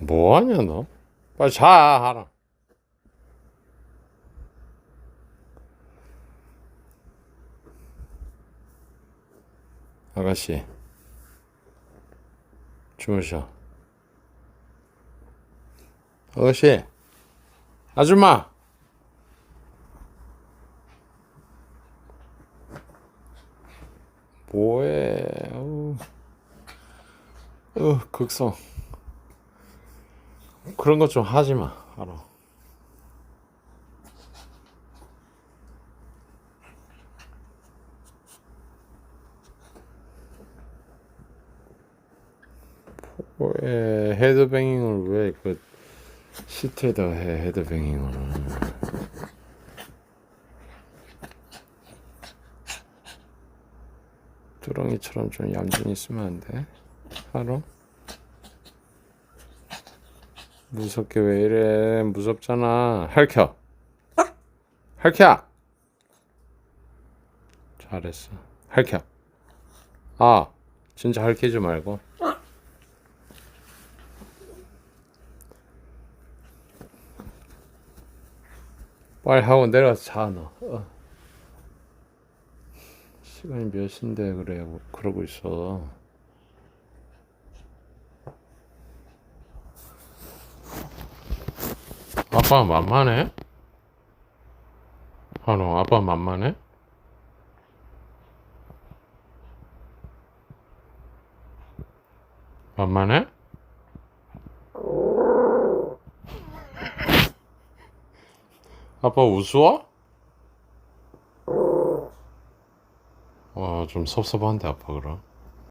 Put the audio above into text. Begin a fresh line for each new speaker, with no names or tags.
뭐하냐 너? 빨리 자 하라. 아가씨 주무셔. 아가씨 아줌마 뭐해? 어우. 어, 극성. 그런 것 좀 하지 마. 알아. 왜 헤드뱅잉을 왜 그 시트에다 해 헤드뱅잉을 두렁이처럼 좀 얌전히 있으면 안 돼? 하루? 무섭게 왜 이래? 무섭잖아. 핥혀 핥혀 잘했어. 핥혀 아 진짜 핥히지 말고. 빨리 하고 내려가서 자 너. 어. 시간이 몇 시인데 그래 뭐 그러고 있어. 아빠 만만해? 한호 아빠 만만해? 만만해? 아빠 우스워? 와, 좀 섭섭한데, 아빠, 그럼.